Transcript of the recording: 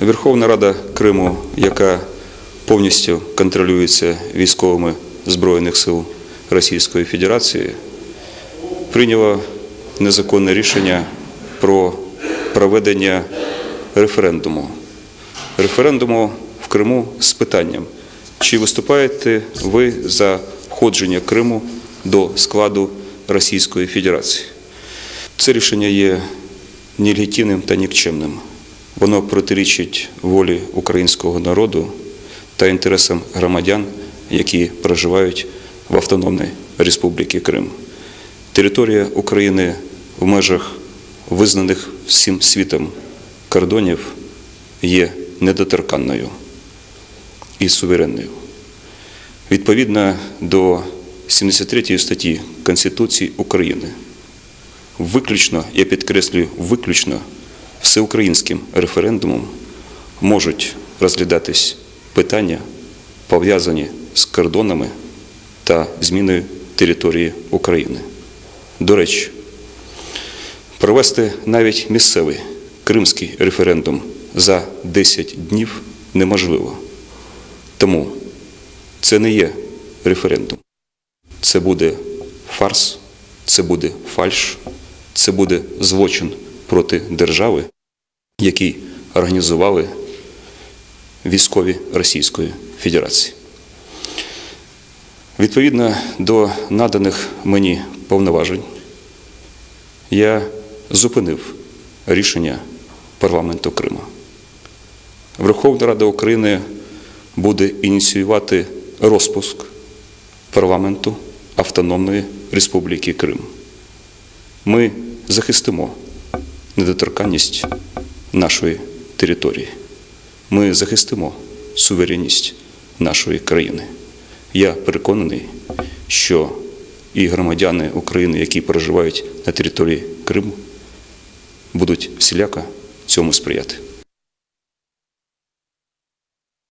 Верховна Рада Криму, яка повністю контролюється військовими Збройних сил Російської Федерації, прийняла незаконне рішення про проведення референдуму. Референдуму в Криму з питанням, чи виступаєте ви за входження Криму до складу Російської Федерації. Це рішення є нелегітимним та нікчемним. Воно протирічить волі українського народу та інтересам громадян, які проживають в Автономній Республіці Крим. Територія України в межах визнаних всім світом кордонів є недоторканною і суверенною. Відповідно до 73 статті Конституції України, виключно, я підкреслюю, виключно всеукраїнським референдумом можуть розглядатись питання, пов'язані з кордонами та зміною території України. До речі, провести навіть місцевий кримський референдум за 10 днів неможливо. Тому це не є референдум. Це буде фарс, це буде фальш, це буде злочин проти держави, який організували військові Російської Федерації. Відповідно до наданих мені повноважень, я зупинив рішення парламенту Криму. Верховна Рада України буде ініціювати розпуск парламенту Автономної Республіки Крим. Ми захистимо недоторканність нашої території. Ми захистимо суверенність нашої країни. Я переконаний, що і громадяни України, які проживають на території Криму, будуть всіляко цьому сприяти.